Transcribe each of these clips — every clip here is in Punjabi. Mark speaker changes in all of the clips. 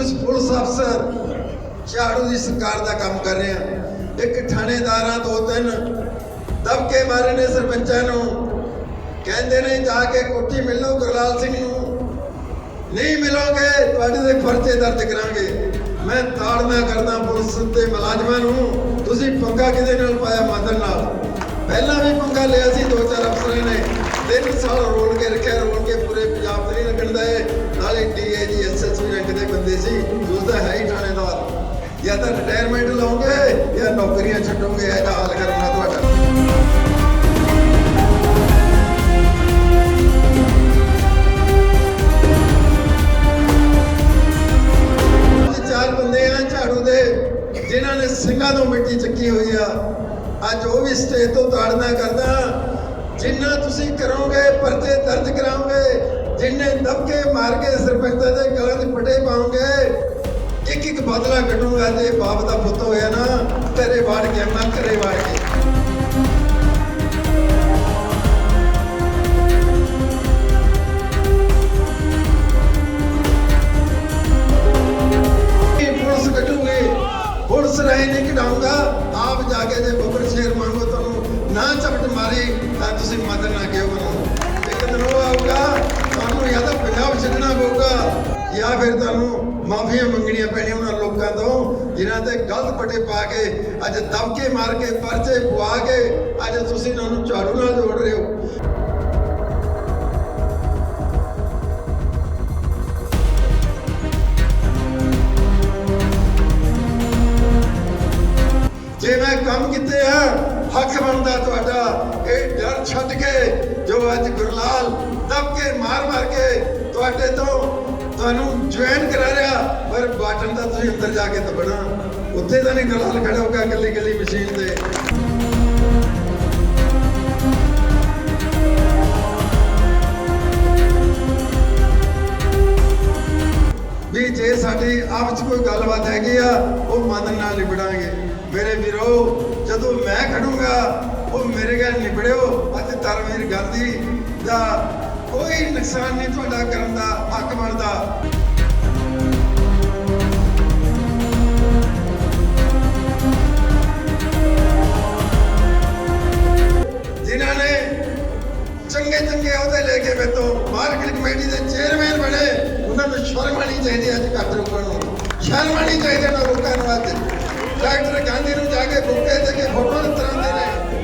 Speaker 1: ਕੁਝ ਪੁਲਿਸ ਅਫਸਰ ਝਾੜੂ ਦੀ ਸਰਕਾਰ ਦਾ ਕੰਮ ਕਰ ਰਹੇ ਆ। ਇੱਕ ਥਾਣੇਦਾਰਾਂ ਦੋ ਤਿੰਨ ਦਬਕੇ ਮਾਰੇ ਨੇ ਸਰਪੰਚਾਂ ਨੂੰ। ਕਹਿੰਦੇ ਨੇ ਜਾ ਕੇ ਕੋਠੀ ਮਿਲੋ ਗੁਰਲਾਲ ਸਿੰਘ ਨੂੰ। ਨਹੀਂ ਮਿਲੋਗੇ, ਤੁਹਾਡੇ ਦੇ ਪਰਚੇ ਦਰਜ ਕਰਾਂਗੇ। ਮੈਂ ਤਾੜਨਾ ਕਰਦਾ ਪੁਲਿਸ ਤੇ ਮੁਲਾਜ਼ਮਾਂ ਨੂੰ। ਤੁਸੀਂ ਪੰਗਾ ਕਿਹਦੇ ਨਾਲ ਪਾਇਆ ਮਦਨ ਨਾਲ? ਪਹਿਲਾਂ ਵੀ ਪੰਗਾ ਲਿਆ ਸੀ, ਦੋ ਚਾਰ ਅਫਸਰਾਂ ਨੇ। ਤਿੰਨ ਸਾਲ ਰੋਲ ਕੇ ਰੱਖਿਆ, ਰੋਲ ਕੇ ਪੂਰੇ ਪੰਜਾਬ ਤੇ ਨਹੀਂ ਲੱਗਣ ਦਾ ਇਹ ਨਾਲੇ ਡੀਏਜੀ ਐਸਐਸਪੀ ਰੈਂਕ ਦੇ ਬੰਦੇ ਸੀ। ਦੂਸਰਾ ਹੈ ਹੀ ਥਾਣੇਦਾਰ। ਜਾਂ ਤਾਂ ਰਿਟਾਇਰਮੈਂਟ ਲਓਗੇ ਜਾਂ ਨੌਕਰੀਆਂ ਛੱਡੋਗੇ ਇਹਦਾ ਹਾਲ ਕਰਨਾ ਤੁਹਾਡਾ। ਚਾਰ ਬੰਦੇ ਆ ਝਾੜੂ ਦੇ, ਜਿਨ੍ਹਾਂ ਨੇ ਸਿੰਘਾਂ ਤੋਂ ਮਿੱਟੀ ਚੱਕੀ ਹੋਈ ਆ। ਅੱਜ ਉਹ ਵੀ ਸਟੇਜ ਤੋਂ ਤਾੜਨਾ ਕਰਦਾ। ਜਿੰਨਾ ਤੁਸੀਂ ਕਰੋਗੇ, ਪਰਚੇ ਦਰਜ ਕਰਾਓਗੇ ਜਿੰਨੇ ਦਬਕੇ ਮਾਰ ਕੇ ਸਰਪੰਚਾਂ ਦੇ ਗਲਾਂ 'ਚ ਪਟੇ ਪਾਉਂਗੇ ਇੱਕ ਇੱਕ ਬਦਲਾ ਕੱਢੂਗਾ ਜੇ ਬਾਪ ਦਾ ਪੁੱਤ ਹੋਇਆ ਨਾ, ਤੇਰੇ ਵਾੜ ਕੇ, ਮੈਂ ਘਰੇ ਵਾੜ ਕੇ। ਕੰਮ ਕੀਤੇ ਆ, ਹੱਕ ਬਣਦਾ ਤੁਹਾਡਾ। ਇਹ ਡਰ ਛੱਡ ਕੇ ਜੋ ਅੱਜ ਗੁਰਲਾਲ ਦੱਬ ਕੇ ਮਾਰ ਮਾਰ ਕੇ ਤੁਹਾਡੇ ਤੋਂ ਤੁਹਾਨੂੰ ਜੁਆਇਨ ਕਰਾ ਰਿਹਾ, ਪਰ ਬਾਟਨ ਦਾ ਤੁਸੀਂ ਅੰਦਰ ਜਾ ਕੇ ਦਬਣਾ। ਉੱਥੇ ਤਾਂ ਨਹੀਂ ਗੁਰਲਾਲ ਖੜਾ ਹੋਗਾ ਇਕੱਲੀ ਇਕੱਲੀ ਮਸ਼ੀਨ ਤੇ। ਵੀ ਜੇ ਸਾਡੀ ਆਪਸ 'ਚ ਕੋਈ ਗੱਲਬਾਤ ਹੈਗੀ ਆ, ਉਹ ਮਨ ਨਾਲ ਨਿਬੜਾਂਗੇ। ਮੇਰੇ ਵੀਰੋ, ਜਦੋਂ ਮੈਂ ਖੜੂੰਗਾ, ਉਹ ਮੇਰੇ ਗੱਲ ਨਿਬੜਿਓ। ਅਤੇ ਤਰਵੀਰ ਗਾਂਧੀ ਦਾ ਕੋਈ ਨੁਕਸਾਨ ਨਹੀਂ ਤੁਹਾਡਾ ਕਰਨ ਦਾ ਹੱਕ ਬਣਦਾ। ਜਿਨ੍ਹਾਂ ਨੇ ਚੰਗੇ ਚੰਗੇ ਅਹੁਦੇ ਲੈ ਕੇ ਮੇਤੋਂ ਮਾਰਕੀਟ ਕਮੇਟੀ ਦੇ ਚੇਅਰਮੈਨ ਬਣੇ, ਉਹਨਾਂ ਨੂੰ ਸ਼ਰਮ ਆਣੀ ਚਾਹੀਦੀ ਅੱਜ ਘੱਟ ਰੋਕਣ ਨੂੰ। ਸ਼ਰਮ ਆਣੀ ਚਾਹੀਦੀ ਉਹਨਾਂ ਨਾ ਲੋਕਾਂ ਨੂੰ ਅੱਜ। ਡਾਕਟਰ ਗਾਂਧੀ ਨੂੰ ਜਾ ਕੇ ਬੁੱਕੇ ਦੇ ਕੇ ਫੋਟੋਆਂ ਤਰਾਉਂਦੇ ਨੇ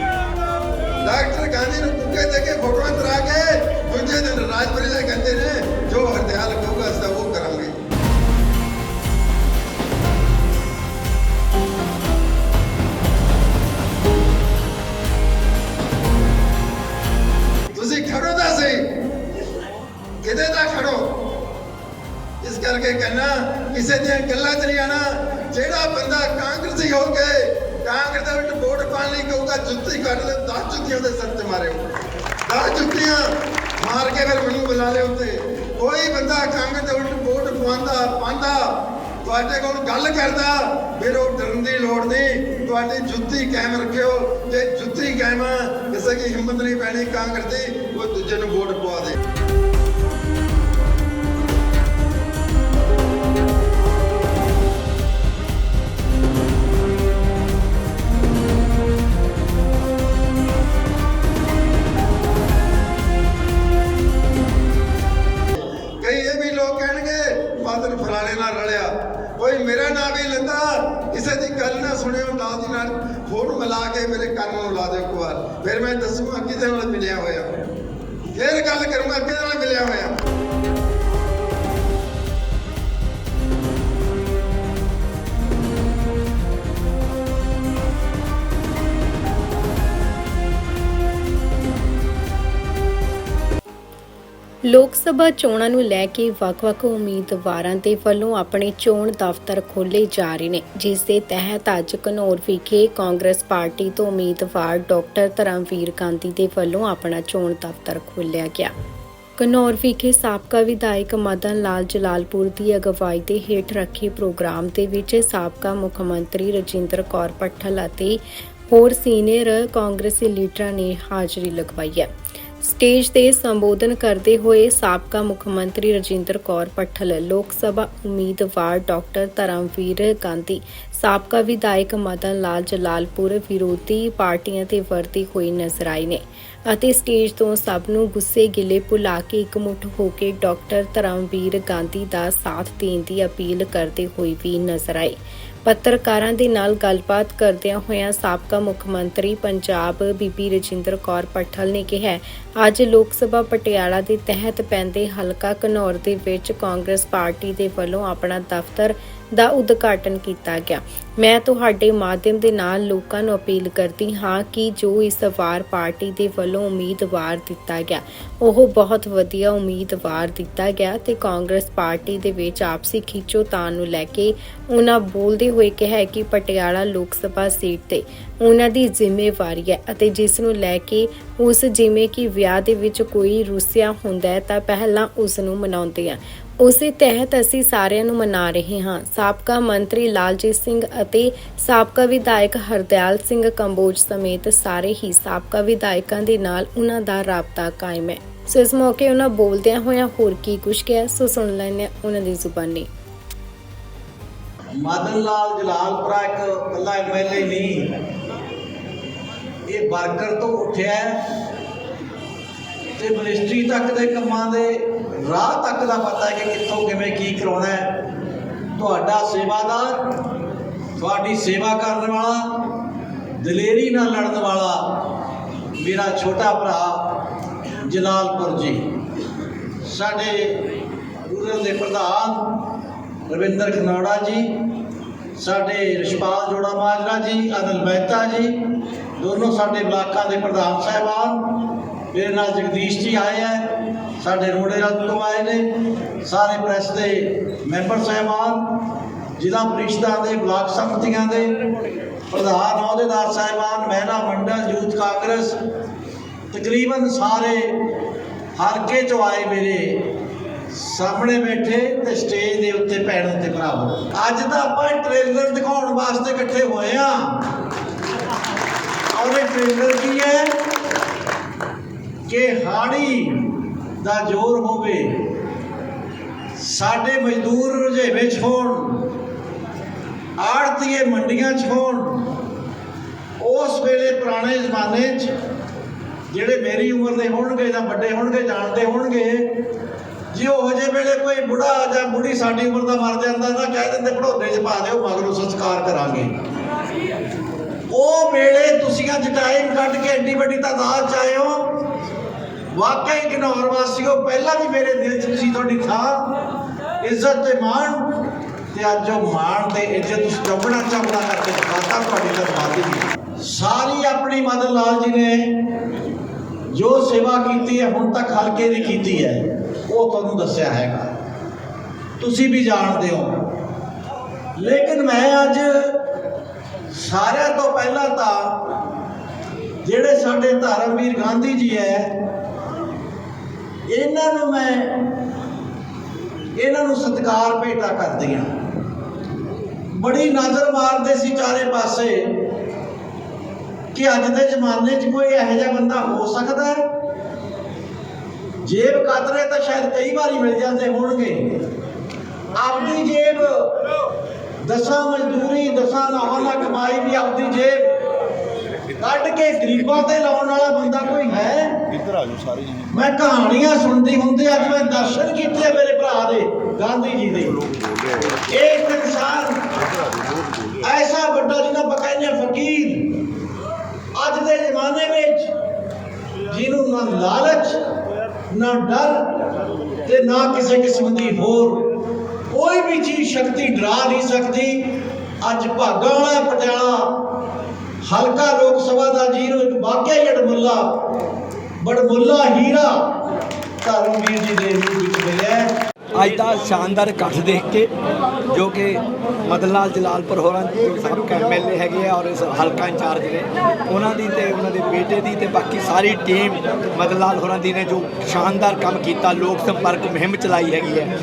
Speaker 1: ਡਾਕਟਰ ਗਾਂਧੀ ਨੂੰ ਬੁੱਕੇ ਦੇ ਕੇ ਫੋਟੋਆਂ ਤਰਾ ਕੇ ਦੂਜੇ ਦਿਨ ਰਾਜਪੁਰੀ ਦੇ ਕਹਿੰਦੇ ਨੇ ਜੋ ਹਰਦਿਆਲ ਕਹੂਗਾ ਅਸੀਂ ਉਹ ਕਰਾਂਗੇ ਤੁਸੀਂ ਖੜੋ ਤਾਂ ਸਹੀ ਕਿਤੇ ਤਾਂ ਖੜੋ ਇਸ ਕਰਕੇ ਕਹਿਣਾ ਕਿਸੇ ਦੀਆਂ ਗੱਲਾਂ 'ਚ ਨਹੀਂ ਆਣਾ ਜਿਹੜਾ ਬੰਦਾ ਕਾਂਗਰਸੀ ਹੋ ਕੇ ਕਾਂਗਰਸ ਦੇ ਵਿੱਚ ਵੋਟ ਪਾਣ ਲਈ ਕਹੂਗਾ ਜੁੱਤੀ ਕੱਢ ਲੈ 10 ਜੁੱਤੀਆਂ ਦੇ ਸਿਰ ਤੇ ਮਾਰਿਓ। 10 ਜੁੱਤੀਆਂ ਮਾਰ ਕੇ ਫਿਰ ਮੈਨੂੰ ਬੁਲਾ ਲਿਓ ਉੱਤੇ ਕੋਈ ਬੰਦਾ ਕਾਂਗਰਸ ਦੇ ਉਲਟ ਵੋਟ ਪਾਉਂਦਾ ਪਾਉਂਦਾ ਤੁਹਾਡੇ ਕੋਲ ਗੱਲ ਕਰਦਾ ਫਿਰ ਉਹ ਡਰਨ ਦੀ ਲੋੜ ਨਹੀਂ। ਤੁਹਾਡੀ ਜੁੱਤੀ ਕਾਇਮ ਰੱਖਿਓ। ਜੇ ਜੁੱਤੀ ਕਾਇਮ ਆ, ਕਿਸੇ ਦੀ ਹਿੰਮਤ ਨਹੀਂ ਪੈਣੀ ਕਾਂਗਰਸ ਦੀ ਉਹ ਦੂਜੇ ਨੂੰ ਵੋਟ ਪਵਾ ਦੇ। ਲੋਕ
Speaker 2: ਸਭਾ ਚੋਣਾਂ ਨੂੰ ਲੈ ਕੇ ਵੱਖ-ਵੱਖ ਉਮੀਦਵਾਰਾਂ ਦੇ ਵੱਲੋਂ ਆਪਣੇ ਚੋਣ ਦਫ਼ਤਰ ਖੋਲ੍ਹੇ ਜਾ ਰਹੇ ਨੇ, ਜਿਸ ਦੇ ਤਹਿਤ ਅੱਜ ਘਨੌਰ ਵਿਖੇ ਕਾਂਗਰਸ ਪਾਰਟੀ ਤੋਂ ਉਮੀਦਵਾਰ ਡਾਕਟਰ ਧਰਮਵੀਰ ਗਾਂਧੀ ਦੇ ਵੱਲੋਂ ਆਪਣਾ ਚੋਣ ਦਫ਼ਤਰ ਖੋਲ੍ਹਿਆ ਗਿਆ। ਘਨੌਰ ਵਿਖੇ ਸਾਬਕਾ ਵਿਧਾਇਕ ਮਦਨ ਲਾਲ ਜਲਾਲਪੁਰ ਦੀ ਅਗਵਾਈ ਦੇ ਹੇਠ ਰੱਖੇ ਪ੍ਰੋਗਰਾਮ ਦੇ ਵਿੱਚ ਸਾਬਕਾ ਮੁੱਖ ਮੰਤਰੀ ਰਜਿੰਦਰ ਕੌਰ ਪੱਠਲ ਅਤੇ ਹੋਰ ਸੀਨੀਅਰ ਕਾਂਗਰਸੀ ਲੀਡਰਾਂ ਨੇ ਹਾਜ਼ਰੀ ਲਗਵਾਈ ਹੈ। ਸਟੇਜ ਤੇ ਸੰਬੋਧਨ ਕਰਦੇ ਹੋਏ ਸਾਬਕਾ ਮੁੱਖ ਮੰਤਰੀ ਰਜਿੰਦਰ ਕੌਰ ਪੱਠਲ, ਲੋਕ ਸਭਾ ਉਮੀਦਵਾਰ ਡਾਕਟਰ ਧਰਮਵੀਰ ਗਾਂਧੀ, ਸਾਬਕਾ ਵਿਧਾਇਕ ਮਦਨ ਲਾਲ ਜਲਾਲਪੁਰ ਵਿਰੋਧੀ ਪਾਰਟੀਆਂ ਤੇ ਵਰਤੀ ਹੋਈ ਨਜ਼ਰ ਆਏ ਨੇ ਅਤੇ ਸਟੇਜ ਤੋਂ ਸਭ ਨੂੰ ਗੁੱਸੇ ਗਿਲੇ ਭੁਲਾ ਕੇ ਇਕਮੁੱਠ ਹੋ ਕੇ ਡਾਕਟਰ ਧਰਮਵੀਰ ਗਾਂਧੀ ਦਾ ਸਾਥ ਦੇਣ ਦੀ ਅਪੀਲ ਕਰਦੇ ਹੋਏ ਵੀ ਨਜ਼ਰ ਆਏ। ਪੱਤਰਕਾਰਾਂ ਦੇ ਨਾਲ ਗੱਲਬਾਤ ਕਰਦਿਆਂ ਹੋਇਆਂ ਸਾਬਕਾ ਮੁੱਖ ਮੰਤਰੀ ਪੰਜਾਬ ਬੀਬੀ ਰਜਿੰਦਰ ਕੌਰ ਪੱਠਲ ਨੇ ਕਿਹਾ, ਅੱਜ ਲੋਕ ਸਭਾ ਪਟਿਆਲਾ ਦੇ ਤਹਿਤ ਪੈਂਦੇ ਹਲਕਾ ਘਨੌਰ ਦੇ ਵਿੱਚ ਕਾਂਗਰਸ ਪਾਰਟੀ ਦੇ ਵੱਲੋਂ ਆਪਣਾ ਦਫ਼ਤਰ ਦਾ ਉਦਘਾਟਨ ਕੀਤਾ ਗਿਆ। ਮੈਂ ਤੁਹਾਡੇ ਮਾਧਿਅਮ ਦੇ ਨਾਲ ਲੋਕਾਂ ਨੂੰ ਅਪੀਲ ਕਰਦੀ ਹਾਂ ਕਿ ਜੋ ਇਸ ਵਾਰ ਪਾਰਟੀ ਦੇ ਵੱਲੋਂ ਉਮੀਦਵਾਰ ਦਿੱਤਾ ਗਿਆ, ਉਹ ਬਹੁਤ ਵਧੀਆ ਉਮੀਦਵਾਰ ਦਿੱਤਾ ਗਿਆ ਤੇ ਕਾਂਗਰਸ ਪਾਰਟੀ ਦੇ ਵਿੱਚ ਆਪਸੀ ਖਿੱਚੋਤਾਣ ਨੂੰ ਲੈ ਕੇ ਉਹਨਾਂ ਬੋਲਦੇ ਹੋਏ ਕਿਹਾ ਕਿ ਪਟਿਆਲਾ ਲੋਕ ਸਭਾ ਸੀਟ ਤੇ ਉਹਨਾਂ ਦੀ ਜ਼ਿੰਮੇਵਾਰੀ ਹੈ ਅਤੇ ਜਿਸ ਨੂੰ ਲੈ ਕੇ ਉਸ ਜਿਵੇਂ ਕਿ ਵਿਆਹ ਦੇ ਵਿੱਚ ਕੋਈ ਰੁੱਸਿਆ ਹੁੰਦਾ ਹੈ ਤਾਂ ਪਹਿਲਾਂ ਉਸ ਨੂੰ ਮਨਾਉਂਦੇ ਆ ਉਸੇ ਤਹਿਤ ਅਸੀਂ ਸਾਰਿਆਂ ਨੂੰ ਮਨਾ ਰਹੇ ਹਾਂ। ਸਾਬਕਾ ਮੰਤਰੀ ਲਾਲਜੀਤ ਸਿੰਘ ਅਤੇ ਸਾਬਕਾ ਵਿਧਾਇਕ ਹਰਦਿਆਲ ਸਿੰਘ ਕੰਬੋਜ ਸਮੇਤ ਸਾਰੇ ਹੀ ਸਾਬਕਾ ਵਿਧਾਇਕਾਂ ਦੇ ਨਾਲ ਉਹਨਾਂ ਦਾ ਰਾਬਤਾ ਕਾਇਮ ਹੈ। ਸੋ ਇਸ ਮੌਕੇ ਉਹਨਾਂ ਬੋਲਦਿਆਂ ਹੋਇਆਂ ਹੋਰ ਕੀ ਕੁਝ ਕਿਹਾ, ਸੋ ਸੁਣ ਲੈਂਦੇ ਉਹਨਾਂ ਦੀ ਜ਼ੁਬਾਨੀ।
Speaker 3: ਮਦਨ ਲਾਲ ਜਲਾਲਪੁਰਾ ਇੱਕ ਕੱਲਾ ਐਮਐਲਏ ਨਹੀਂ, ਇਹ ਵਰਕਰ ਤੋਂ ਉੱਠਿਆ ਤੇ ਮਿਨਿਸਟਰੀ ਤੱਕ ਦੇ ਕੰਮਾਂ ਦੇ ਰਾਹ ਤੱਕ ਦਾ ਪਤਾ ਹੈ ਕਿ ਕਿੱਥੋਂ ਕਿਵੇਂ ਕੀ ਕਰਾਉਣਾ ਹੈ। ਤੁਹਾਡਾ ਸੇਵਾਦਾਰ, ਤੁਹਾਡੀ ਸੇਵਾ ਕਰਨ ਵਾਲਾ, ਦਲੇਰੀ ਨਾਲ ਲੜਨ ਵਾਲਾ ਮੇਰਾ ਛੋਟਾ ਭਰਾ ਜਲਾਲਪੁਰ ਜੀ। ਸਾਡੇ ਰੂਰਲ ਦੇ ਪ੍ਰਧਾਨ ਰਵਿੰਦਰ ਖਨੌੜਾ ਜੀ, ਸਾਡੇ ਰਿਸ਼ਪਾਲ ਜੋੜਾ ਮਾਜਰਾ ਜੀ, ਅਨਲ ਮਹਿਤਾ ਜੀ, ਦੋਨੋਂ ਸਾਡੇ ਬਲਾਕਾਂ ਦੇ ਪ੍ਰਧਾਨ ਸਾਹਿਬਾਨ, ਮੇਰੇ ਨਾਲ ਜਗਦੀਸ਼ ਜੀ ਆਏ ਹੈ। ਸਾਡੇ ਰੋੜੇ ਰਾਤ ਤੋਂ ਆਏ ਨੇ, ਸਾਰੇ ਪ੍ਰੈਸ ਦੇ ਮੈਂਬਰ ਸਾਹਿਬਾਨ, ਜ਼ਿਲ੍ਹਾ ਪ੍ਰੀਸ਼ਦਾਂ ਦੇ ਬਲਾਕ ਸੰਮਤੀਆਂ ਦੇ ਪ੍ਰਧਾਨ ਅਹੁਦੇਦਾਰ ਸਾਹਿਬਾਨ, ਮਹਿਲਾ ਮੰਡਲ, ਯੂਥ ਕਾਂਗਰਸ, ਤਕਰੀਬਨ ਸਾਰੇ ਹਲਕੇ ਚੋਂ ਆਏ ਮੇਰੇ ਸਾਹਮਣੇ ਬੈਠੇ ਤੇ ਸਟੇਜ ਦੇ ਉੱਤੇ ਭੈਣ ਉੱਤੇ ਭਰਾਵੋ ਅੱਜ ਤਾਂ ਆਪਾਂ ਟ੍ਰੇਲਰ ਦਿਖਾਉਣ ਵਾਸਤੇ ਇਕੱਠੇ ਹੋਏ ਆ ਔਰ ਇਹ ਟ੍ਰੇਲਰ ਕੀ ਹੈ? ਕਿ ਹਾੜੀ ਦਾ ਜ਼ੋਰ ਹੋਵੇ। ਸਾਡੇ ਮਜ਼ਦੂਰ ਰੁਝੇਵੇਂ 'ਚ ਹੋਣ, ਆੜਤੀਏ ਮੰਡੀਆਂ 'ਚ ਹੋਣ, ਉਸ ਵੇਲੇ ਪੁਰਾਣੇ ਜ਼ਮਾਨੇ 'ਚ ਜਿਹੜੇ ਮੇਰੀ ਉਮਰ ਦੇ ਹੋਣਗੇ ਜਾਂ ਵੱਡੇ ਹੋਣਗੇ, ਜਾਣਦੇ ਹੋਣਗੇ, ਜੇ ਉਹ ਜਿਹੇ ਵੇਲੇ ਕੋਈ ਬੁੜਾ ਜਾਂ ਬੁੜੀ ਸਾਡੀ ਉਮਰ ਦਾ ਮਰ ਜਾਂਦਾ ਤਾਂ ਕਹਿ ਦਿੰਦੇ ਭੜੋਲੇ 'ਚ ਪਾ ਦਿਓ, ਮਗਰੋਂ ਸੰਸਕਾਰ ਕਰਾਂਗੇ। ਉਹ ਵੇਲੇ ਤੁਸੀਂ ਅੱਜ ਟਾਈਮ ਕੱਢ ਕੇ ਐਡੀ ਵੱਡੀ ਤਾਦਾਦ 'ਚ ਆਏ ਹੋ ਵਾਕਈ ਘਨੌਰ ਵਾਸੀਓ ਪਹਿਲਾਂ ਵੀ ਮੇਰੇ ਦਿਲ 'ਚ ਸੀ ਤੁਹਾਡੀ ਥਾਂ, ਇੱਜ਼ਤ ਤੇ ਮਾਣ। ਤੇ ਅੱਜ ਉਹ ਮਾਣ ਤੇ ਇੱਜ਼ਤ ਤੁਸੀਂ ਚੌਗਣਾ ਚੌਗਣਾ ਕਰਕੇ ਦਿਖਾਤਾ ਤੁਹਾਡੀ ਧੰਨਵਾਦੀ ਜੀ ਸਾਰੀ ਆਪਣੀ ਮਦਨ ਲਾਲ ਜੀ ਨੇ ਜੋ ਸੇਵਾ ਕੀਤੀ ਹੈ, ਹੁਣ ਤੱਕ ਹਲਕੇ ਦੀ ਕੀਤੀ ਹੈ, ਉਹ ਤੁਹਾਨੂੰ ਦੱਸਿਆ ਹੈਗਾ। ਤੁਸੀਂ ਵੀ ਜਾਣਦੇ ਹੋ। ਲੇਕਿਨ ਮੈਂ ਅੱਜ ਸਾਰਿਆਂ ਤੋਂ ਪਹਿਲਾਂ ਤਾਂ ਜਿਹੜੇ ਸਾਡੇ ਧਰਮਵੀਰ ਗਾਂਧੀ ਜੀ ਹੈ ਇਹਨਾਂ ਨੂੰ ਮੈਂ ਇਹਨਾਂ ਨੂੰ ਸਤਿਕਾਰ ਭੇਟਾ ਕਰਦੀ ਹਾਂ। ਬੜੀ ਨਜ਼ਰ ਮਾਰਦੇ ਸੀ ਚਾਰੇ ਪਾਸੇ ਕਿ ਅੱਜ ਦੇ ਜ਼ਮਾਨੇ 'ਚ ਕੋਈ ਇਹੋ ਜਿਹਾ ਬੰਦਾ ਹੋ ਸਕਦਾ ਹੈ? ਜੇਬ ਕਤਰੇ ਤਾਂ ਸ਼ਾਇਦ ਕਈ ਵਾਰੀ ਮਿਲ ਜਾਂਦੇ ਹੋਣਗੇ। ਆਪਣੀ ਜੇਬ, ਦਸਾਂ ਮਜ਼ਦੂਰੀ, ਦਸਾਂ ਲਾਹਾਂ ਕਮਾਈ ਵੀ ਆਪਣੀ ਜੇਬ ਕੱਢ ਕੇ ਗਰੀਬਾਂ ਤੇ ਲਾਉਣ ਵਾਲਾ ਬੰਦਾ ਕੋਈ ਹੈ?
Speaker 4: ਇੱਧਰ ਆ ਜਾਓ ਸਾਰੇ ਜਣੇ।
Speaker 3: ਮੈਂ ਕਹਾਣੀਆਂ ਸੁਣਦੀ ਹੁੰਦੀ ਅੱਜ ਮੈਂ ਦਰਸ਼ਨ ਕੀਤੇ ਮੇਰੇ ਭਰਾ ਦੇ ਗਾਂਧੀ ਜੀ ਦੇ। ਇਹ ਇੱਕ ਇਨਸਾਨ ਐਸਾ ਵੱਡਾ ਜਿਹਨਾਂ ਬਕਾਇਨੇ ਫਕੀਰ। ਅੱਜ ਦੇ ਜ਼ਮਾਨੇ ਵਿੱਚ ਜਿਹਨੂੰ ਨਾ ਲਾਲਚ ਨਾ ਡਰ ਤੇ ਨਾ ਕਿਸੇ ਕਿਸਮ ਦੀ ਹੋਰ ਕੋਈ ਵੀ ਚੀਜ਼ ਸ਼ਕਤੀ ਡਰਾ ਨਹੀਂ ਸਕਦੀ। ਅੱਜ ਭਾਗਾਂ ਵਾਲਾ ਪਟਿਆਲਾ ਹਲਕਾ ਲੋਕ ਸਭਾ ਦਾ ਜੀਰੋ ਇੱਕ ਵਾਕਿਆ ਹੀ ਅੜਮੁੱਲਾ ਬੜਮੁੱਲਾ ਹੀਰਾ ਧਰਮਵੀਰ ਜੀ ਦੇ ਰੂਪ ਵਿੱਚ ਮਿਲਿਆ
Speaker 4: ਅੱਜ ਦਾ ਸ਼ਾਨਦਾਰ ਇਕੱਠ ਦੇਖ ਕੇ, ਜੋ ਕਿ ਮਦਨ ਲਾਲ ਜਲਾਲਪੁਰ ਹੋਰਾਂ ਜੋ ਸਾਬਕਾ ਐਮਐਲਏ ਹੈਗੇ ਆ ਔਰ ਇਸ ਹਲਕਾ ਇੰਚਾਰਜ ਨੇ, ਉਹਨਾਂ ਦੀ ਤੇ ਉਹਨਾਂ ਦੇ ਬੇਟੇ ਦੀ ਤੇ ਬਾਕੀ ਸਾਰੀ ਟੀਮ ਮਦਨ ਲਾਲ ਹੋਰਾਂ ਦੀ ਨੇ ਜੋ ਸ਼ਾਨਦਾਰ ਕੰਮ ਕੀਤਾ, ਲੋਕ ਸੰਪਰਕ ਮੁਹਿੰਮ ਚਲਾਈ ਹੈਗੀ ਹੈ।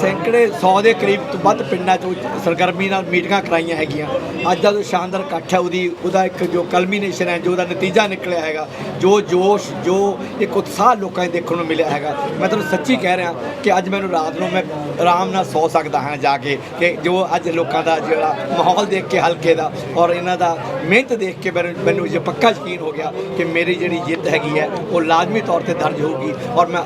Speaker 4: ਸੈਂਕੜੇ 100 ਦੇ ਕਰੀਬ ਤੋਂ ਵੱਧ ਪਿੰਡਾਂ 'ਚ ਸਰਗਰਮੀ ਨਾਲ ਮੀਟਿੰਗਾਂ ਕਰਾਈਆਂ ਹੈਗੀਆਂ। ਅੱਜ ਦਾ ਜੋ ਸ਼ਾਨਦਾਰ ਇਕੱਠ ਹੈ, ਉਹਦੀ, ਉਹਦਾ ਇੱਕ ਜੋ ਕਲਮੀਨੇਸ਼ਨ ਹੈ, ਜੋ ਉਹਦਾ ਨਤੀਜਾ ਨਿਕਲਿਆ ਹੈਗਾ, ਜੋ ਜੋਸ਼, ਜੋ ਇੱਕ ਉਤਸ਼ਾਹ ਲੋਕਾਂ 'ਚ ਦੇਖਣ ਨੂੰ ਮਿਲਿਆ ਹੈਗਾ। ਮੈਂ ਤੁਹਾਨੂੰ ਸੱਚੀ ਕਹਿ ਰਿਹਾ ਕਿ ਅੱਜ ਮੈਨੂੰ ਰਾਤ ਨੂੰ ਮੈਂ ਆਰਾਮ ਨਾਲ ਸੌ ਸਕਦਾ ਹਾਂ ਜਾ ਕੇ ਕਿ ਜੋ ਅੱਜ ਲੋਕਾਂ ਦਾ ਜਿਹੜਾ ਮਾਹੌਲ ਦੇਖ ਕੇ ਹਲਕੇ ਦਾ ਔਰ ਇਹਨਾਂ ਦਾ ਮਿਹਨਤ ਦੇਖ ਕੇ ਮੈਨੂੰ ਮੈਨੂੰ ਇਹ ਪੱਕਾ ਯਕੀਨ ਹੋ ਗਿਆ ਕਿ ਮੇਰੀ ਜਿਹੜੀ ਜਿੱਤ ਹੈਗੀ ਹੈ, ਉਹ ਲਾਜ਼ਮੀ ਤੌਰ ਤੇ ਦਰਜ ਹੋਊਗੀ। ਔਰ ਮੈਂ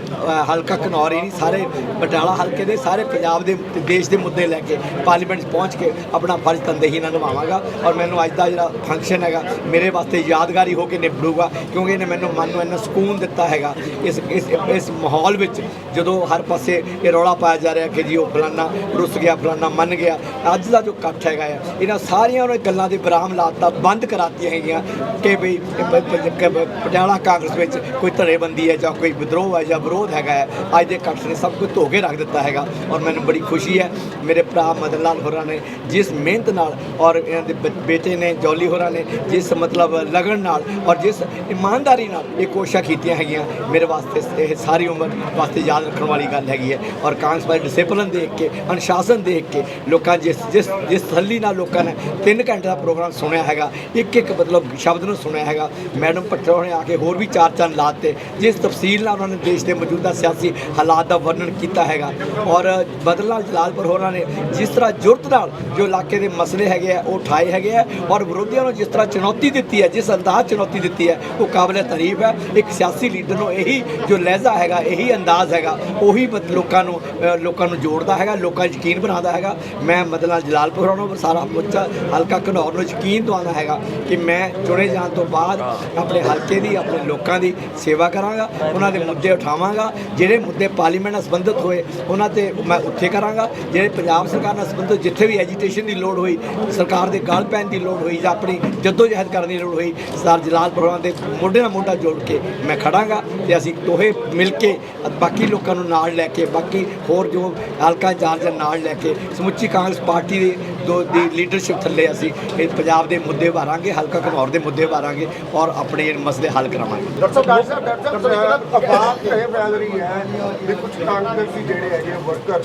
Speaker 4: ਹਲਕਾ ਘਨੌਰ ਹੀ ਨਹੀਂ, ਸਾਰੇ ਬਟਾਲਾ ਹਲਕੇ ਦੇ, ਸਾਰੇ ਪੰਜਾਬ ਦੇ ਦੇਸ਼ ਦੇ ਮੁੱਦੇ ਲੈ ਕੇ ਪਾਰਲੀਮੈਂਟ 'ਚ ਪਹੁੰਚ ਕੇ ਆਪਣਾ ਫਰਜ਼ ਤਨਦੇਹੀ ਨਾਲ ਨਿਭਾਵਾਂਗਾ। ਔਰ ਮੈਨੂੰ ਅੱਜ ਦਾ ਜਿਹੜਾ ਫੰਕਸ਼ਨ ਹੈਗਾ, ਮੇਰੇ ਵਾਸਤੇ ਯਾਦਗਾਰੀ ਹੋ ਕੇ ਨਿਭੜੂਗਾ, ਕਿਉਂਕਿ ਇਹਨੇ ਮੈਨੂੰ ਮਨ ਨੂੰ ਇੰਨਾ ਸਕੂਨ ਦਿੱਤਾ ਹੈਗਾ। ਇਸ ਇਸ ਮਾਹੌਲ ਵਿੱਚ ਜਦੋਂ ਹਰ ਪਾਸੇ ਇਹ ਰੌਲਾ ਪਾਇਆ ਜਾ ਰਿਹਾ ਕਿ ਜੀ ਉਹ ਫਲਾਨਾ ਰੁੱਸ ਗਿਆ, ਫਲਾਨਾ ਮੰਨ ਗਿਆ। ਅੱਜ ਦਾ ਜੋ ਇਕੱਠ ਹੈਗਾ ਆ, ਇਹਨਾਂ ਸਾਰੀਆਂ ਉਹਨਾਂ ਗੱਲਾਂ ਦੇ ਵਿਰਾਮ ਲਾਤਾ, ਬੰਦ ਕਰਾਤੀਆਂ ਹੈਗੀਆਂ ਕਿ ਵੀ ਪਟਿਆਲਾ ਕਾਂਗਰਸ ਵਿੱਚ ਕੋਈ ਧੜੇਬੰਦੀ ਹੈ ਜਾਂ ਕੋਈ ਵਿਦਰੋਹ ਹੈ ਜਾਂ ਵਿਰੋਧ ਹੈਗਾ ਹੈ, ਅੱਜ ਦੇ ਇਕੱਠ ਨੇ ਸਭ ਕੁਝ ਧੋ ਕੇ ਰੱਖ ਦਿੱਤਾ ਹੈਗਾ ਔਰ ਮੈਨੂੰ ਬੜੀ ਖੁਸ਼ੀ ਹੈ। ਮੇਰੇ ਭਰਾ ਮਦਨ ਲਾਲ ਹੋਰਾਂ ਨੇ ਜਿਸ ਮਿਹਨਤ ਨਾਲ ਔਰ ਇਹਨਾਂ ਦੇ ਬ- ਬੇਟੇ ਨੇ ਜੌਲੀ ਹੋਰਾਂ ਨੇ ਜਿਸ ਮਤਲਬ ਲਗਨ ਨਾਲ ਔਰ ਜਿਸ ਇਮਾਨਦਾਰੀ ਨਾਲ ਇਹ ਕੋਸ਼ਿਸ਼ਾਂ ਕੀਤੀਆਂ ਹੈਗੀਆਂ, ਮੇਰੇ ਵਾਸਤੇ ਇਹ ਸਾਰੀ ਉਮਰ ਵਾਸਤੇ ਯਾਦ ਰੱਖਣ ਵਾਲੀ ਗੱਲ ਹੈਗੀ ਹੈ ਔਰ ਕਾਂਗਰਸ ਪਾਰਟੀ ਡਿਸਪਲਿਨ ਦੇਖ ਕੇ, ਅਨੁਸ਼ਾਸਨ ਦੇਖ ਕੇ ਲੋਕਾਂ ਜਿਸ ਜਿਸ ਜਿਸ ਥੱਲੀ ਨਾਲ ਲੋਕਾਂ ਨੇ 3 ਘੰਟੇ ਦਾ ਪ੍ਰੋਗਰਾਮ ਸੁਣਿਆ ਹੈਗਾ, ਇੱਕ ਇੱਕ ਮਤਲਬ ਸ਼ਬਦ ਨੂੰ ਸੁਣਿਆ ਹੈਗਾ, ਮੈਡਮ ਪਟਰੋ ਨੇ ਆ ਕੇ ਹੋਰ ਵੀ ਚਾਰ ਚੰਨ ਲਾਤੇ ਜਿਸ ਤਫਸੀਲ ਨਾਲ ਉਹਨਾਂ ਨੇ ਦੇਸ਼ ਦੇ ਮੌਜੂਦਾ ਸਿਆਸੀ ਹਾਲਾਤ ਦਾ ਵਰਣਨ ਕੀਤਾ ਹੈਗਾ ਔਰ ਬਦਲ ਲਾਲ ਜਲਾਲਪੁਰ ਹੋਰਾਂ ਨੇ ਜਿਸ ਤਰ੍ਹਾਂ ਜੁਰਤ ਨਾਲ ਜੋ ਇਲਾਕੇ ਦੇ ਮਸਲੇ ਹੈਗੇ ਆ, ਉਹ ਉਠਾਏ ਹੈਗੇ ਆ ਔਰ ਵਿਰੋਧੀਆਂ ਨੂੰ ਜਿਸ ਤਰ੍ਹਾਂ ਚੁਣੌਤੀ ਦਿੱਤੀ ਹੈ, ਜਿਸ ਅੰਦਾਜ਼ ਚੁਣੌਤੀ ਦਿੱਤੀ ਹੈ, ਉਹ ਕਾਬਲੇ ਤਾਰੀਫ ਹੈ, ਇੱਕ ਸਿਆਸੀ ਲੀਡਰ ਨੂੰ ਇਹੀ ਜੋ ਲਹਿਜ਼ਾ ਹੈਗਾ, ਇਹੀ ਅੰਦਾਜ਼ ਹੈਗਾ, ਉਹੀ ਮਤ- ਲੋਕਾਂ ਨੂੰ ਲੋਕਾਂ ਨੂੰ ਜੋੜਦਾ ਹੈਗਾ ਲੋਕਾਂ ਯਕੀਨ ਬਣਾਉਂਦਾ ਹੈਗਾ। ਮੈਂ ਮਦਨ ਲਾਲ ਜਲਾਲਪੁਰ ਨੂੰ ਸਾਰਾ ਮੁੱਚਾ ਹਲਕਾ ਘਨੌਰ ਨੂੰ ਯਕੀਨ ਦਵਾਉਣਾ ਹੈਗਾ ਕਿ ਮੈਂ ਚੁਣੇ ਜਾਣ ਤੋਂ ਬਾਅਦ ਆਪਣੇ ਹਲਕੇ ਦੀ ਆਪਣੇ ਲੋਕਾਂ ਦੀ ਸੇਵਾ ਕਰਾਂਗਾ ਉਹਨਾਂ ਦੇ ਮੁੱਦੇ ਉਠਾਵਾਂਗਾ। ਜਿਹੜੇ ਮੁੱਦੇ ਪਾਰਲੀਮੈਂਟ ਨਾਲ ਸੰਬੰਧਿਤ ਹੋਏ ਉਹਨਾਂ ਤੇ ਮੈਂ ਉੱਥੇ ਕਰਾਂਗਾ। ਜਿਹੜੇ ਪੰਜਾਬ ਸਰਕਾਰ ਨਾਲ ਸੰਬੰਧਿਤ ਜਿੱਥੇ ਵੀ ਐਜੀਟੇਸ਼ਨ ਦੀ ਲੋੜ ਹੋਈ ਸਰਕਾਰ ਦੇ ਗਲ ਪੈਣ ਦੀ ਲੋੜ ਹੋਈ ਜਾਂ ਆਪਣੀ ਜਦੋਜਹਿਦ ਕਰਨ ਦੀ ਲੋੜ ਹੋਈ ਸਰਦਾਰ ਜਲਾਲਪੁਰ ਦੇ ਮੋਢੇ ਨਾਲ ਮੋਢਾ ਜੋੜ ਕੇ ਮੈਂ ਖੜਾਂਗਾ ਤੇ ਅਸੀਂ ਦੋਹੇ ਮਿਲ ਕੇ ਬਾਕੀ ਲੋਕਾਂ ਨੂੰ ਨਾਲ ਲੈ ਕੇ ਬਾਕੀ ਹੋਰ ਜੋ ਹਲਕਾ ਇੰਚਾਰਜ ਨਾਲ ਲੈ ਕੇ ਸਮੁੱਚੀ ਕਾਂਗਰਸ ਪਾਰਟੀ ਦੇ ਦੋ ਦੀ ਲੀਡਰਸ਼ਿਪ ਥੱਲੇ ਅਸੀਂ ਇਹ ਪੰਜਾਬ ਦੇ ਮੁੱਦੇ ਵਾਰਾਂਗੇ, ਹਲਕਾ ਘਨੌਰ ਦੇ ਮੁੱਦੇ ਵਾਰਾਂਗੇ ਔਰ ਆਪਣੇ ਮਸਲੇ ਹੱਲ ਕਰਾਵਾਂਗੇ।
Speaker 5: ਡਾਕਟਰ ਸਾਹਿਬ ਡਾਕਟਰ ਸਾਹਿਬ ਅਫਵਾਹ ਇਹ ਫੈਲ ਰਹੀ ਹੈ ਵੀ ਕੁਝ ਕਾਂਗਰਸੀ ਜਿਹੜੇ ਹੈਗੇ ਵਰਕਰ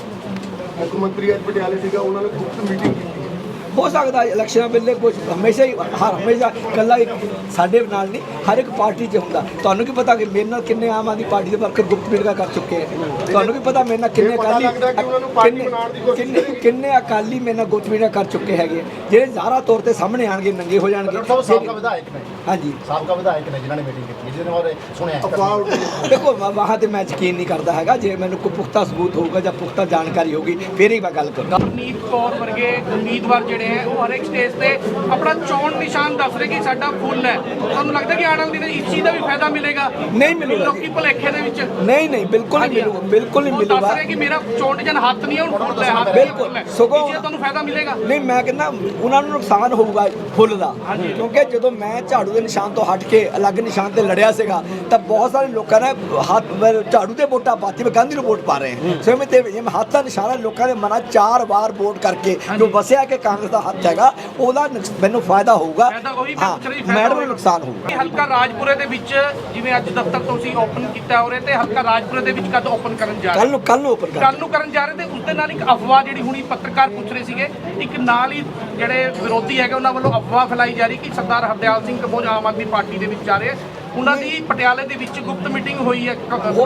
Speaker 5: ਮੁੱਖ ਮੰਤਰੀ ਅੱਜ ਪਟਿਆਲੇ ਸੀਗਾ, ਉਹਨਾਂ ਨੇ ਗੁਪਤ ਮੀਟਿੰਗ ਹੈ
Speaker 4: ਸਕਦਾ ਹੈ ਇਲੈਕਸ਼ਨਾਂ ਵੇਲੇ ਕੁਝ ਹਮੇਸ਼ਾ ਹੀ ਹਰ ਹਮੇਸ਼ਾ ਇਕੱਲਾ ਇੱਕ ਸਾਡੇ ਨਾਲ ਨਹੀਂ ਹਰ ਇੱਕ ਪਾਰਟੀ 'ਚ ਹੁੰਦਾ। ਤੁਹਾਨੂੰ ਕੀ ਪਤਾ ਕਿ ਮੇਰੇ ਨਾਲ ਕਿੰਨੇ ਆਮ ਆਦਮੀ ਪਾਰਟੀ ਦੇ ਵਰਕਰ ਗੁਪਤ ਮੀਟਿੰਗਾਂ ਕਰ ਚੁੱਕੇ ਹੈ ਤੁਹਾਨੂੰ ਕੀ ਪਤਾ ਮੇਰੇ ਨਾਲ ਕਿੰਨੇ ਅਕਾਲੀ ਕਿੰਨੇ-
Speaker 5: ਬਣਾਉਣ ਦੀ ਕੋਸ਼ਿਸ਼
Speaker 4: ਕਿੰਨੇ ਕਿੰਨੇ ਅਕਾਲੀ ਮੇਰੇ ਨਾਲ ਗੁਪਤ ਮੀਟਿੰਗਾਂ ਕਰ ਚੁੱਕੇ ਹੈਗੇ ਜਿਹੜੇ ਜ਼ਾਹਰਾ ਤੌਰ ਤੇ ਸਾਹਮਣੇ ਆਣਗੇ ਨੰਗੇ ਹੋ ਜਾਣਗੇ।
Speaker 6: ਸਾਬਕਾ ਵਿਧਾਇਕ ਨੇ।
Speaker 4: ਹਾਂਜੀ।
Speaker 6: ਸਾਬਕਾ ਵਿਧਾਇਕ ਨੇ ਜਿਨ੍ਹਾਂ ਨੇ ਮੀਟਿੰਗ ਕੀਤੀ ਜਿਹਦੇ ਬਾਰੇ ਸੁਣਿਆ।
Speaker 4: ਦੇਖੋ ਵਾਹਾਂ ਤੇ ਮੈਂ ਯਕੀਨ ਨਹੀਂ ਕਰਦਾ ਹੈਗਾ ਜੇ ਮੈਨੂੰ ਕੋਈ ਪੁਖਤਾ ਸਬੂਤ ਹੋਊਗਾ ਜਾਂ ਪੁਖਤਾ ਜਾਣਕਾਰੀ ਹੋਊਗੀ ਫਿਰ ਹੀ ਮੈਂ ਗੱਲ ਕਰੂੰਗਾ।
Speaker 7: ਰਵਨੀਤ ਕੌਰ ਵਰਗੇ ਉਮੀਦਵਾਰ ਜਿਹੜੇ ਹੈ ਉਹ ਹਰ ਇੱਕ ਸਟੇਜ ਤੇ ਆਪਣਾ ਚੋਣ ਨਿਸ਼ਾਨ ਦੱਸ ਰਹੇ ਕਿ ਸਾਡਾ ਫੁੱਲ ਹੈ। ਤੁਹਾਨੂੰ ਲੱਗਦਾ ਕਿ ਆਉਣ ਵਾਲੇ ਦਿਨਾਂ ਇਸ ਚੀਜ਼ ਦਾ ਵੀ ਫਾਇਦਾ ਮਿਲੇਗਾ?
Speaker 4: ਨਹੀਂ ਮਿਲੂਗਾ।
Speaker 7: ਲੋਕੀ ਭੁਲੇਖੇ ਦੇ ਵਿੱਚ।
Speaker 4: ਨਹੀਂ ਨਹੀਂ ਬਿਲਕੁਲ ਨਹੀਂ ਮਿਲੂਗਾ ਬਿਲਕੁਲ ਨਹੀਂ
Speaker 7: ਉਹ ਦੱਸ
Speaker 4: ਮਿਲੂਗਾ
Speaker 7: ਰਹੇ ਕਿ ਮੇਰਾ ਚੋਣ ਨਿਸ਼ਾਨ ਹੱਥ ਨਹੀਂ ਹੈ ਹੁਣ ਫੁੱਲ ਹੈ ਹੱਥ
Speaker 4: ਬਿਲਕੁਲ। ਸਗੋਂ-
Speaker 7: ਤੁਹਾਨੂੰ ਫਾਇਦਾ ਮਿਲੇਗਾ।
Speaker 4: ਨਹੀਂ ਮੈਂ ਕਹਿੰਦਾ ਉਹਨਾਂ ਨੂੰ ਨੁਕਸਾਨ ਹੋਊਗਾ ਫੁੱਲ ਦਾ। ਕਿਉਂਕਿ ਜਦੋਂ ਮੈਂ ਝਾੜੂ ਦੇ ਨਿਸ਼ਾਨ ਤੋਂ ਹਟ ਕੇ ਅਲੱਗ ਨਿਸ਼ਾਨ ਤੇ ਲੜਿਆ ਸੀਗਾ ਤਾਂ ਬਹੁਤ ਸਾਰੇ ਲੋਕਾਂ ਨੇ ਹੱਥ ਝਾੜੂ ਦੇ ਵੋਟਾਂ ਪਾਤੀ ਮੈਂ ਗਾਂਧੀ ਨੂੰ ਵੋਟ ਪਾ ਰਹੇ। ਸੋ ਮੈਂ ਤੇ ਹੱਥ ਦਾ ਨਿਸ਼ਾਨਾ ਲੋਕਾਂ ਦੇ ਮਨਾਂ ਚਾਰ ਵਾਰ ਵੋਟ ਕਰਕੇ ਜੋ ਵਸਿਆ ਕਿ ਕਾਂਗਰਸ ਦਾ ਹੱਥ ਹੈਗਾ ਉਹਦਾ ਮੈਨੂੰ ਫਾਇਦਾ ਹੋਊਗਾ ਹਾਂ ਮੈਡਮ ਨੂੰ। ਨੁਕਸਾਨ ਹੋਊਗਾ
Speaker 7: ਹਲਕਾ ਰਾਜਪੁਰੇ ਦੇ ਵਿੱਚ ਜਿਵੇਂ ਅੱਜ ਦਫ਼ਤਰ ਤੁਸੀਂ ਓਪਨ ਕੀਤਾ ਉਰੇ ਤੇ ਹਲਕਾ ਰਾਜਪੁਰੇ ਦੇ ਵਿੱਚ ਕਦ ਓਪਨ ਕਰਨ ਜਾ ਰਹੇ
Speaker 4: ਕੱਲ ਨੂੰ ਕੱਲ ਨੂੰ ਓਪਨ
Speaker 7: ਕੱਲ ਨੂੰ ਕਰਨ ਜਾ ਰਹੇ ਤੇ ਉਸ ਦੇ ਨਾਲ ਇੱਕ ਅਫਵਾਹ ਜਿਹੜੀ ਹੁਣੀ ਪੱਤਰਕਾਰ ਪੁੱਛ ਰਹੇ ਸੀਗੇ ਇੱਕ ਨਾਲ ਹੀ ਜਿਹੜੇ ਵਿਰੋਧੀ ਹੈਗੇ ਉਹਨਾਂ ਵੱਲੋਂ ਅਫਵਾਹ ਫੈਲਾਈ ਜਾ ਰਹੀ ਕਿ ਸਰਦਾਰ ਹਰਦਿਆਲ ਸਿੰਘ ਕੰਬੋਜ ਆਮ ਆਦਮੀ ਪਾਰਟੀ ਦੇ ਵਿੱਚ ਜਾ ਰਹੇ। ਉਹਨਾਂ ਦੀ ਪਟਿਆਲੇ ਦੇ ਵਿੱਚ ਗੁਪਤ ਮੀਟਿੰਗ ਹੋਈ ਹੈ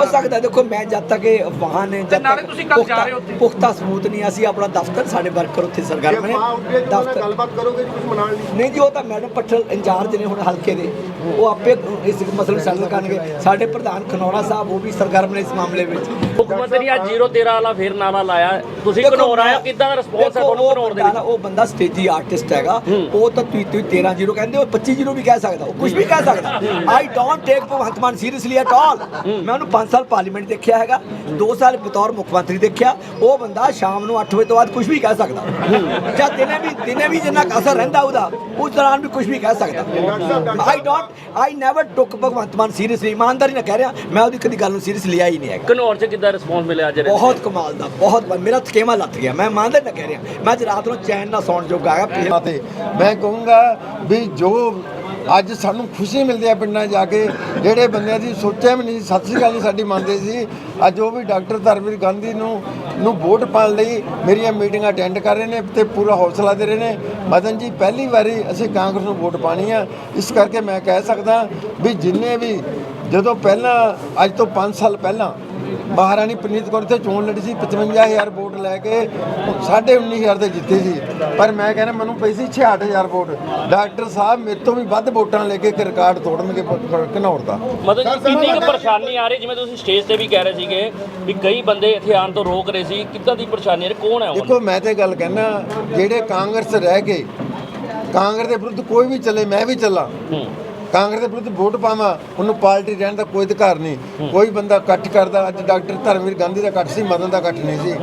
Speaker 4: ਸਕਦਾ ਦੇਖੋ ਮੈਂ ਜਦ ਤੱਕ ਇਹ ਅਫਵਾਹ ਨੇ
Speaker 7: ਤੇ
Speaker 4: ਜਦ
Speaker 7: ਨਾਲੇ
Speaker 4: ਤੱਕ
Speaker 7: ਤੁਸੀਂ ਕੱਲ੍ਹ ਜਾ
Speaker 4: ਪੁਖਤਾ-
Speaker 7: ਰਹੇ ਹੋ ਉੱਥੇ।
Speaker 4: ਪੁਖਤਾ ਸਬੂਤ ਨਹੀਂ ਅਸੀਂ ਆਪਣਾ ਦਫ਼ਤਰ ਸਾਡੇ ਵਰਕਰ ਉੱਥੇ
Speaker 5: ਜੇ
Speaker 4: ਸਰਗਰਮ ਨੇ।
Speaker 5: ਅਫਵਾਹ ਉੱਠੇ ਤਾਂ ਉਹਨਾਂ ਨਾਲ
Speaker 4: ਦਫ਼ਤਰ
Speaker 5: ਗੱਲਬਾਤ ਕਰੋਗੇ ਕੁਝ ਮਨਾਉਣ ਲਈ?
Speaker 4: ਨਹੀਂ ਜੀ ਉਹ ਤਾਂ ਮੈਡਮ ਪੱਠਲ ਇੰਚਾਰਜ ਨੇ ਹੁਣ ਹਲਕੇ ਦੇ। ਉਹ ਆਪੇ ਇਸ ਮਸਲੇ ਨੂੰ ਸੈਟਲ ਕਰਨਗੇ। ਸਾਡੇ ਪ੍ਰਧਾਨ ਖਨੌਰਾ ਸਾਹਿਬ ਉਹ ਵੀ ਸਰਗਰਮ ਨੇ ਇਸ ਮਾਮਲੇ ਵਿੱਚ।
Speaker 8: ਮੁੱਖ ਮੰਤਰੀ ਅੱਜ 013 ਵਾਲਾ ਫੇਰ ਨਾਰਾ ਲਾਇਆ। ਤੁਸੀਂ
Speaker 4: ਦੇਖੋ,
Speaker 8: ਘਨੌਰ ਆਇਆ
Speaker 4: ਮੈਂ-
Speaker 8: ਕਿੱਦਾਂ ਦਾ ਰਿਸਪੌਂਸ ਹੈ?
Speaker 4: ਦੇਖੋ,
Speaker 8: ਤੁਹਾਨੂੰ
Speaker 4: ਉਹ
Speaker 8: ਘਨੌਰ ਦੇ
Speaker 4: ਬੰਦਾ
Speaker 8: ਵਿੱਚ
Speaker 4: ਨਾ- ਉਹ ਬੰਦਾ ਸਟੇਜੀ ਆਰਟਿਸਟ ਹੈਗਾ। ਉਹ ਤਾਂ ਤੁਸੀਂ ਤੁਸੀਂ 13 ਜ਼ੀਰੋ ਕਹਿੰਦੇ ਉਹ 25 ਜ਼ੀਰੋ ਵੀ ਕਹਿ ਸਕਦਾ ਉਹ ਕੁਝ ਵੀ ਕਹਿ ਸਕਦਾ। I don't take Bhagwant Mann seriously at all ਮੈਂ ਉਹਨੂੰ 5 ਸਾਲ ਪਾਰਲੀਮੈਂਟ ਦੇਖਿਆ ਹੈਗਾ 2 ਸਾਲ ਬਤੌਰ ਮੁੱਖ ਮੰਤਰੀ ਦੇਖਿਆ ਉਹ ਬੰਦਾ ਸ਼ਾਮ ਨੂੰ 8 ਵਜੇ ਤੋਂ ਬਾਅਦ ਕੁਝ ਵੀ ਕਹਿ ਸਕਦਾ ਜਾਂ ਦਿਨੇ ਵੀ ਦਿਨੇ ਵੀ ਜਿੰਨਾ ਅਸਰ ਰਹਿੰਦਾ ਉਹਦਾ ਉਸ ਦੌਰਾਨ ਵੀ ਕੁਝ ਵੀ ਕਹਿ ਸਕਦਾ ਆਈ ਡੋਨਟ ਆਈ ਨੈਵਰ ਟੁੱਕ ਭਗਵੰਤ ਮਾਨ ਸੀਰੀਅਸਲੀ ਇਮਾਨਦਾਰੀ ਨਾਲ ਕਹਿ ਰਿਹਾ ਮੈਂ ਉਹਦੀ ਕਦੀ ਗੱਲ ਨੂੰ ਸੀਰੀਅਸ ਲਿਆ ਹੀ ਨਹੀਂ ਹੈਗਾ
Speaker 8: ਘਨੌਰ 'ਚ ਕਿੱਦਾਂ ਰਿਸਪੌਂਸ ਮਿਲਿਆ ਅੱਜ
Speaker 4: ਬਹੁਤ ਕਮਾਲ ਦਾ ਬਹੁਤ ਮੇਰਾ ਥਕੇਵਾ ਲੱਥ ਗਿਆ ਮੈਂ ਇਮਾਨਦਾਰੀ ਨਾਲ ਕਹਿ ਰਿਹਾ ਮੈਂ ਅੱਜ ਰਾਤ ਨੂੰ ਚੈਨ ਨਾਲ ਸੌਣ ਜੋਗਾ ਹੈਗਾ
Speaker 1: ਮੈਂ ਕਹੂੰਗਾ ਵੀ ਜੋ ਅੱਜ ਸਾਨੂੰ ਖੁਸ਼ੀ ਮਿਲਦੀ ਹੈ ਪਿੰਡਾਂ 'ਚ ਜਾ ਕੇ। ਜਿਹੜੇ ਬੰਦਿਆਂ ਦੀ ਸੋਚਿਆ ਵੀ ਨਹੀਂ ਸਤਿ ਸ੍ਰੀ ਅਕਾਲ ਨਹੀਂ ਸਾਡੀ ਮੰਨਦੇ ਸੀ। ਅੱਜ ਉਹ ਵੀ ਡਾਕਟਰ ਧਰਮਵੀਰ ਗਾਂਧੀ ਨੂੰ ਨੂੰ ਵੋਟ ਪਾਉਣ ਲਈ ਮੇਰੀਆਂ ਮੀਟਿੰਗਾਂ ਅਟੈਂਡ ਕਰ ਰਹੇ ਨੇ ਤੇ ਪੂਰਾ ਹੌਸਲਾ ਦੇ ਰਹੇ ਨੇ। ਮਦਨ ਜੀ, ਪਹਿਲੀ ਵਾਰੀ ਅਸੀਂ ਕਾਂਗਰਸ ਨੂੰ ਵੋਟ ਪਾਣੀ ਆ। ਇਸ ਕਰਕੇ ਮੈਂ ਕਹਿ ਸਕਦਾ ਵੀ ਜਿੰਨੇ ਵੀ ਜਦੋਂ ਪਹਿਲਾਂ, ਅੱਜ ਤੋਂ 5 ਸਾਲ ਪਹਿਲਾਂ ਮਹਾਰਾਣੀ ਪ੍ਰੀਤ ਕੌਰ ਇੱਥੇ ਚੋਣ ਲੜੀ ਸੀ 55000 ਵੋਟ ਲੈ ਕੇ 19500 ਤੇ ਜਿੱਤੇ ਸੀ। ਪਰ ਮੈਂ ਕਹਿੰਦਾ ਮੈਨੂੰ ਪਈ ਸੀ 66000 ਵੋਟ। ਡਾਕਟਰ ਸਾਹਿਬ ਮੇਰੇ ਤੋਂ ਵੀ ਵੱਧ ਵੋਟਾਂ ਲੈ ਕੇ ਇੱਕ ਰਿਕਾਰਡ ਤੋੜਨਗੇ ਘਨੌਰ ਦਾ।
Speaker 8: ਮਤਲਬ ਕਿੰਨੀ ਕੁ ਪਰੇਸ਼ਾਨੀ ਆ ਰਹੀ? ਜਿਵੇਂ ਤੁਸੀਂ ਸਟੇਜ ਤੇ ਵੀ ਕਹਿ ਰਹੇ ਸੀਗੇ ਵੀ ਕਈ ਬੰਦੇ ਇੱਥੇ ਆਉਣ ਤੋਂ ਰੋਕ ਰਹੇ ਸੀ ਕਿੱਦਾਂ ਦੀ ਪਰੇਸ਼ਾਨੀ ਰਹੀ? ਕੌਣ ਹੈ ਉਹ?
Speaker 1: ਦੇਖੋ ਮੈਂ ਤੇ ਗੱਲ ਕਹਿਣਾ ਜਿਹੜੇ ਕਾਂਗਰਸ ਰਹਿ ਕੇ ਕਾਂਗਰਸ ਦੇ ਵਿਰੁੱਧ ਕੋਈ ਵੀ ਚੱਲੇ ਮੈਂ ਵੀ ਚੱਲਾਂ।
Speaker 8: ਹੂੰ।
Speaker 1: ਕਾਂਗਰਸ ਦੇ ਵਿਰੁੱਧ ਵੋਟ ਪਾਵਾਂ ਉਹਨੂੰ ਪਾਰਟੀ ਰਹਿਣ ਦਾ ਕੋਈ ਅਧਿਕਾਰ ਨਹੀਂ। ਕੋਈ ਬੰਦਾ ਇਕੱਠ ਕਰਦਾ ਅੱਜ ਡਾਕਟਰ ਧਰਮਵੀਰ ਗਾਂਧੀ ਦਾ ਇਕੱਠ ਸੀ ਮਦਨ ਦਾ ਇਕੱਠ ਨਹੀਂ ਸੀ।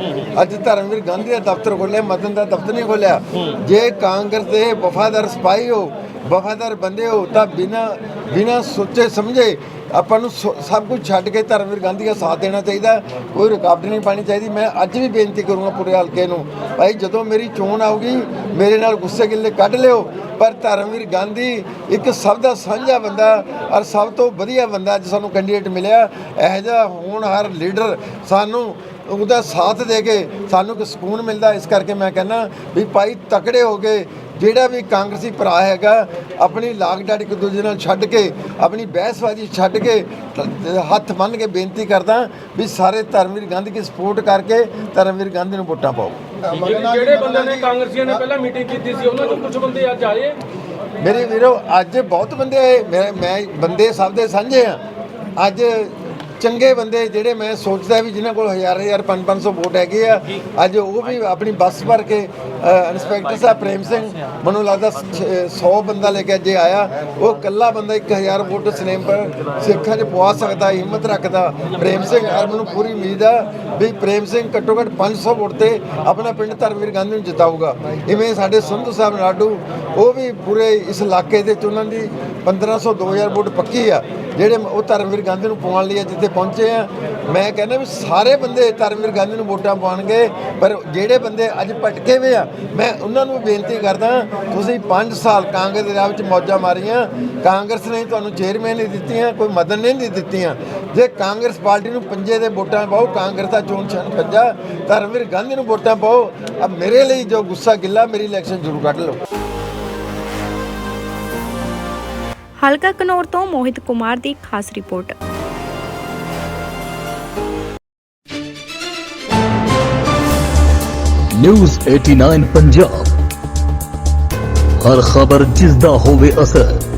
Speaker 1: ਅੱਜ ਧਰਮਵੀਰ ਗਾਂਧੀ ਦਾ ਦਫ਼ਤਰ ਖੋਲ੍ਹਿਆ ਮਦਨ ਦਾ ਦਫ਼ਤਰ ਨਹੀਂ ਖੋਲ੍ਹਿਆ ਜੇ ਕਾਂਗਰਸ ਦੇ ਵਫਾਦਾਰ ਸਿਪਾਹੀ ਹੋ ਵਫਾਦਾਰ ਬੰਦੇ ਹੋ ਤਾਂ ਬਿਨਾ ਬਿਨਾ ਸੋਚੇ ਸਮਝੇ ਆਪਾਂ ਨੂੰ ਸਭ ਕੁਝ ਛੱਡ ਕੇ ਧਰਮਵੀਰ ਗਾਂਧੀ ਦਾ ਸਾਥ ਦੇਣਾ ਚਾਹੀਦਾ ਕੋਈ ਰੁਕਾਵਟ ਨਹੀਂ ਪਾਣੀ ਚਾਹੀਦੀ। ਮੈਂ ਅੱਜ ਵੀ ਬੇਨਤੀ ਕਰੂੰਗਾ ਪੂਰੇ ਹਲਕੇ ਨੂੰ, ਭਾਈ ਜਦੋਂ ਮੇਰੀ ਚੋਣ ਆਊਗੀ, ਮੇਰੇ ਨਾਲ ਗੁੱਸੇ ਗਿੱਲੇ ਕੱਢ ਲਿਓ। ਪਰ ਧਰਮਵੀਰ ਗਾਂਧੀ ਇੱਕ ਸਭ ਦਾ ਸਾਂਝਾ ਬੰਦਾ ਔਰ ਸਭ ਤੋਂ ਵਧੀਆ ਬੰਦਾ ਅੱਜ ਸਾਨੂੰ ਕੈਂਡੀਡੇਟ ਮਿਲਿਆ। ਇਹੋ ਜਿਹਾ ਹੋਣਹਾਰ ਲੀਡਰ ਸਾਨੂੰ ਉਹਦਾ ਸਾਥ ਦੇ ਕੇ ਸਾਨੂੰ ਇੱਕ ਸਕੂਨ ਮਿਲਦਾ। ਇਸ ਕਰਕੇ ਮੈਂ ਕਹਿੰਦਾ ਵੀ ਭਾਈ ਤਕੜੇ ਹੋ ਕੇ ਜਿਹੜਾ ਵੀ ਕਾਂਗਰਸੀ ਭਰਾ ਹੈਗਾ ਆਪਣੀ ਲਾਗ ਡਾਟ ਇੱਕ ਦੂਜੇ ਨਾਲ ਛੱਡ ਕੇ ਆਪਣੀ ਬਹਿਸਬਾਜ਼ੀ ਛੱਡ ਕੇ ਹੱਥ ਬੰਨ੍ਹ ਕੇ ਬੇਨਤੀ ਕਰਦਾ ਵੀ ਸਾਰੇ ਧਰਮਵੀਰ ਗਾਂਧੀ ਦੀ ਸਪੋਰਟ ਕਰਕੇ ਧਰਮਵੀਰ ਗਾਂਧੀ ਨੂੰ ਵੋਟਾਂ ਪਾਓ।
Speaker 9: ਜਿਹੜੇ ਬੰਦੇ ਨੇ ਕਾਂਗਰਸੀਆਂ ਨੇ ਪਹਿਲਾਂ ਮੀਟਿੰਗ ਕੀਤੀ ਸੀ ਉਹਨਾਂ ਚੋਂ ਕੁਝ ਬੰਦੇ ਅੱਜ ਆਏ?
Speaker 1: ਮੇਰੇ ਵੀਰੋ ਅੱਜ ਬਹੁਤ ਬੰਦੇ ਆਏ। ਮੈਂ ਬੰਦੇ ਸਭ ਦੇ ਸਾਂਝੇ ਆ। ਅੱਜ ਚੰਗੇ ਬੰਦੇ ਜਿਹੜੇ ਮੈਂ ਸੋਚਦਾ ਵੀ ਜਿਨ੍ਹਾਂ ਕੋਲ ਹਜ਼ਾਰ ਹਜ਼ਾਰ 5-500 ਵੋਟ ਹੈਗੇ ਆ, ਅੱਜ ਉਹ ਵੀ ਆਪਣੀ ਬੱਸ ਭਰ ਕੇ ਇੰਸਪੈਕਟਰ ਸਾਹਿਬ ਪ੍ਰੇਮ ਸਿੰਘ ਮੈਨੂੰ ਲੱਗਦਾ 100 ਬੰਦਾ ਲੈ ਕੇ ਅੱਜ ਆਇਆ। ਉਹ ਇਕੱਲਾ ਬੰਦਾ 1000 ਵੋਟ ਸਨੇਮ ਪਰ ਸਿੱਖਾਂ 'ਚ ਪਵਾ ਸਕਦਾ, ਹਿੰਮਤ ਰੱਖਦਾ। ਪ੍ਰੇਮ ਸਿੰਘ ਔਰ ਮੈਨੂੰ ਪੂਰੀ ਉਮੀਦ ਆ ਵੀ ਪ੍ਰੇਮ ਸਿੰਘ ਘੱਟੋ ਘੱਟ 500 ਵੋਟ ਤੇ ਆਪਣਾ ਪਿੰਡ ਧਰਮਵੀਰ ਗਾਂਧੀ ਨੂੰ ਜਿਤਾਊਗਾ। ਇਵੇਂ ਸਾਡੇ ਸੰਧੂ ਸਾਹਿਬ ਨਾਡੂ, ਉਹ ਵੀ ਪੂਰੇ ਇਸ ਇਲਾਕੇ ਦੇ ਚ ਉਹਨਾਂ ਦੀ 1500 2000 ਵੋਟ ਪੱਕੀ ਆ। ਜਿਹੜੇ ਉਹ ਧਰਮਵੀਰ ਗਾਂਧੀ ਨੂੰ ਪਾਉਣ ਲਈ ਅੱਜ ਜਿੱਥੇ ਪਹੁੰਚੇ ਆ, ਮੈਂ ਕਹਿੰਦਾ ਵੀ ਸਾਰੇ ਬੰਦੇ ਧਰਮਵੀਰ ਗਾਂਧੀ ਨੂੰ ਵੋਟਾਂ ਪਾਉਣਗੇ, ਪਰ ਜਿਹੜੇ ਬੰਦੇ ਅੱਜ ਭਟਕੇ ਹੋਏ ਆ, ਮੈਂ ਉਹਨਾਂ ਨੂੰ ਬੇਨਤੀ ਕਰਦਾ, ਤੁਸੀਂ 5 ਸਾਲ ਕਾਂਗਰਸ ਦੇ ਰਾਹ ਵਿੱਚ ਮੌਜਾਂ ਮਾਰੀਆਂ, ਕਾਂਗਰਸ ਨੇ ਤੁਹਾਨੂੰ ਚੇਅਰਮੈਨ ਨਹੀਂ ਦਿੱਤੀਆਂ, ਕੋਈ ਮਦਦ ਨਹੀਂ ਦਿੱਤੀਆਂ। ਜੇ ਕਾਂਗਰਸ ਪਾਰਟੀ ਨੂੰ ਪੰਜੇ ਦੇ ਵੋਟਾਂ ਪਾਓ, ਕਾਂਗਰਸ ਦਾ ਚੋਣ ਛਣ ਪੰਜਾ ਧਰਮਵੀਰ ਗਾਂਧੀ ਨੂੰ ਵੋਟਾਂ ਪਾਓ, ਅਬ ਮੇਰੇ ਲਈ ਜੋ ਗੁੱਸਾ ਗਿੱਲਾ, ਮੇਰੀ ਇਲੈਕਸ਼ਨ ਜ਼ਰੂਰ ਕੱਢ ਲਓ।
Speaker 2: ਹਲਕਾ ਕਨੌਰ ਤੋਂ ਮੋਹਿਤ ਕੁਮਾਰ ਦੀ ਖਾਸ ਰਿਪੋਰਟ।
Speaker 10: ਨਿਊਜ਼ 89 ਪੰਜਾਬ। ਹਰ ਖਬਰ ਜਿਸ ਦਾ ਹੋਵੇ ਅਸਰ।